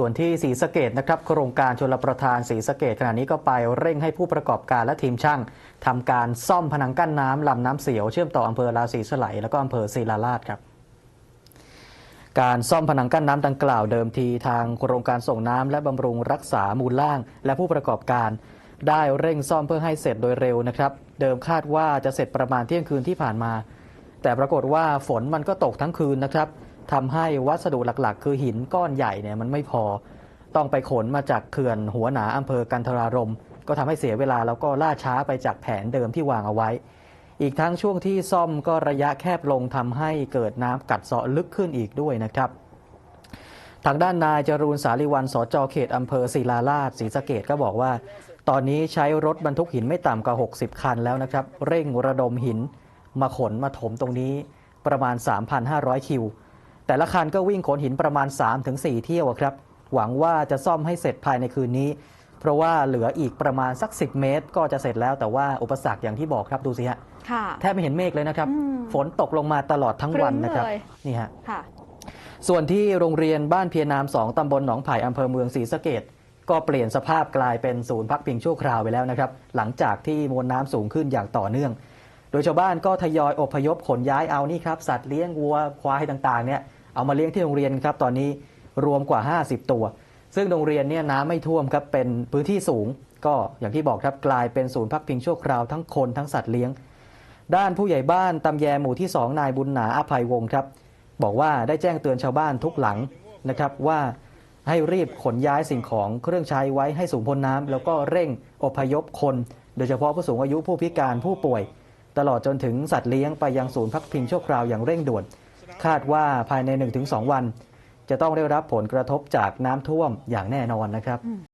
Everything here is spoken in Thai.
ส่วนที่ศรีสะเกดนะครับโครงการชลประทานศรีสะเกดขณะนี้ก็ไปเร่งให้ผู้ประกอบการและทีมช่างทำการซ่อมพนังกั้นน้ำลำน้ำเสียวเชื่อมต่ออำเภอราศีสไลแล้วก็อำเภอศิลาราชครับการซ่อมผนังกั้นน้ำดังกล่าวเดิมทีทางโครงการส่งน้ำและบำรุงรักษามูลล่าง และผู้ประกอบการ ได้เร่งซ่อมเพื่อให้เสร็จโดยเร็วนะครับ เดิมคาดว่าจะเสร็จประมาณเที่ยงคืนที่ผ่านมา แต่ปรากฏว่าฝนมันก็ตกทั้งคืนนะครับ ทำให้วัสดุหลักๆ คือหินก้อนใหญ่เนี่ยมันไม่พอ ต้องไปขนมาจากเขื่อนหัวหนาอำเภอกันทรารม ก็ทำให้เสียเวลาแล้วก็ล่าช้าไปจากแผนเดิมที่วางเอาไว้ อีกทั้งช่วงที่ซ่อมก็ระยะแคบลงทำให้เกิดน้ำกัดเซาะลึกขึ้นอีกด้วยนะครับทางด้านนายจรูนสาลีวันสจเขตอำเภอศิลาราชศรีสะเกดก็บอกว่า ตอนนี้ใช้รถบรรทุกหินไม่ต่ำกว่า 60 คันแล้วนะครับ เร่งระดมหินมาขนมาถมตรงนี้ประมาณ 3,500 คิว แต่ละคันก็วิ่งขนหินประมาณ 3-4 เที่ยวอะครับ หวังว่าจะซ่อมให้เสร็จภายในคืนนี้ เพราะว่าเหลืออีกประมาณสัก 10 เมตร ก็จะเสร็จแล้วแต่ว่าอุปสรรคอย่างที่บอกครับดูสิฮะค่ะแทบไม่เห็นเมฆเลยนะครับอืมฝนตกลงมาตลอดทั้งวันนะครับครึ้มเลยนี่ฮะค่ะส่วนที่โรงเรียนบ้านเพียนาม2ตำบลหนองไผ่อำเภอเมืองศรีสะเกดก็เปลี่ยนสภาพกลายเป็นศูนย์พักพิงชั่วคราวไปแล้วนะครับ หลังจากที่มวลน้ำสูงขึ้นอย่างต่อเนื่อง โดยชาวบ้านก็ทยอยอพยพขนย้ายเอานี่ครับ สัตว์เลี้ยงวัวควายต่างๆเนี่ย เอามาเลี้ยงที่โรงเรียนครับตอนนี้รวมกว่า 50 ตัว ซึ่งโรงเรียนเนี่ยน้ำไม่ท่วมครับเป็นพื้นที่สูง ก็อย่างที่บอกครับกลายเป็นศูนย์พักพิงชั่วคราวทั้งคนทั้งสัตว์เลี้ยง ด้านผู้ใหญ่บ้านตำแยหมู่ที่ 2 นายบุญหนาอภัยวงศ์ครับ บอกว่าได้แจ้งเตือนชาวบ้านทุกหลังนะครับว่าให้รีบขนย้ายสิ่งของเครื่องใช้ไว้ให้สูงพ้นน้ำแล้วก็เร่งอพยพคน โดยเฉพาะผู้สูงอายุผู้พิการผู้ป่วย ตลอดจนถึงสัตว์เลี้ยงไปยังศูนย์พักพิงชั่วคราวอย่างเร่งด่วน คาดว่าภายใน 1-2 วัน จะต้องได้รับผลกระทบจากน้ำท่วมอย่างแน่นอนนะครับ